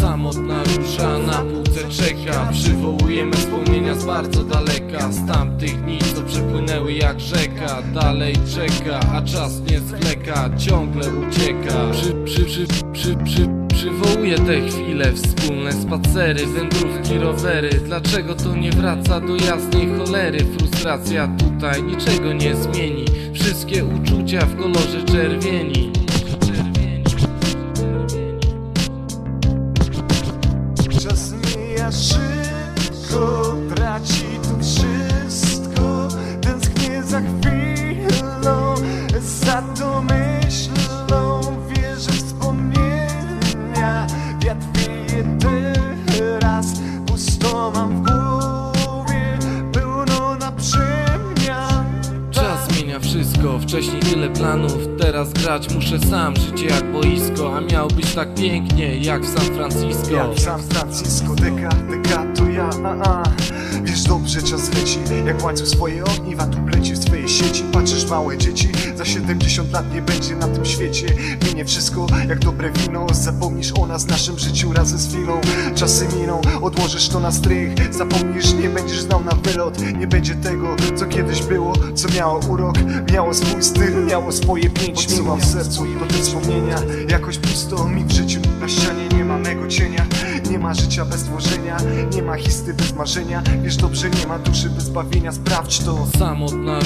Samotna róża na półce czeka Przywołujemy wspomnienia z bardzo daleka Z tamtych dni, co przepłynęły jak rzeka Dalej czeka, a czas nie zwleka Ciągle ucieka Przy, przy, przy, przy, przy Przywołuję te chwile, wspólne spacery, wędrówki, rowery Dlaczego to nie wraca do jasnej cholery? Frustracja tutaj niczego nie zmieni Wszystkie uczucia w kolorze czerwieni szybko, traci tu wszystko Tęsknię za chwilą, za tą myślą Wierzę w wspomnienia, wiatr wieje teraz Pusto mam w wszystko, wcześniej tyle planów Teraz grać muszę sam, życie jak boisko A miało być tak pięknie, jak w San Francisco. Jak w San Francisco, deka, deka to ja, a, a. Wiesz dobrze, czas leci, jak łańcuch swoje ogniwa Tu pleci w małe dzieci. Za 70 lat nie będzie na tym świecie. Minie wszystko, jak dobre wino. Zapomnisz o nas, naszym życiu razem z chwilą Czasy miną, odłożysz to na strych. Zapomnisz, nie będziesz znał na wylot. Nie będzie tego, co kiedyś było Co miało urok, miało swój styl Miało swoje pięć. Mimo w sercu To te wspomnienia, jakoś pusto mi w życiu Na ścianie nie ma mego cienia. Nie ma życia bez tworzenia. Nie ma histy bez marzenia. Wiesz dobrze, nie ma duszy bez bawienia. Sprawdź to. Samotna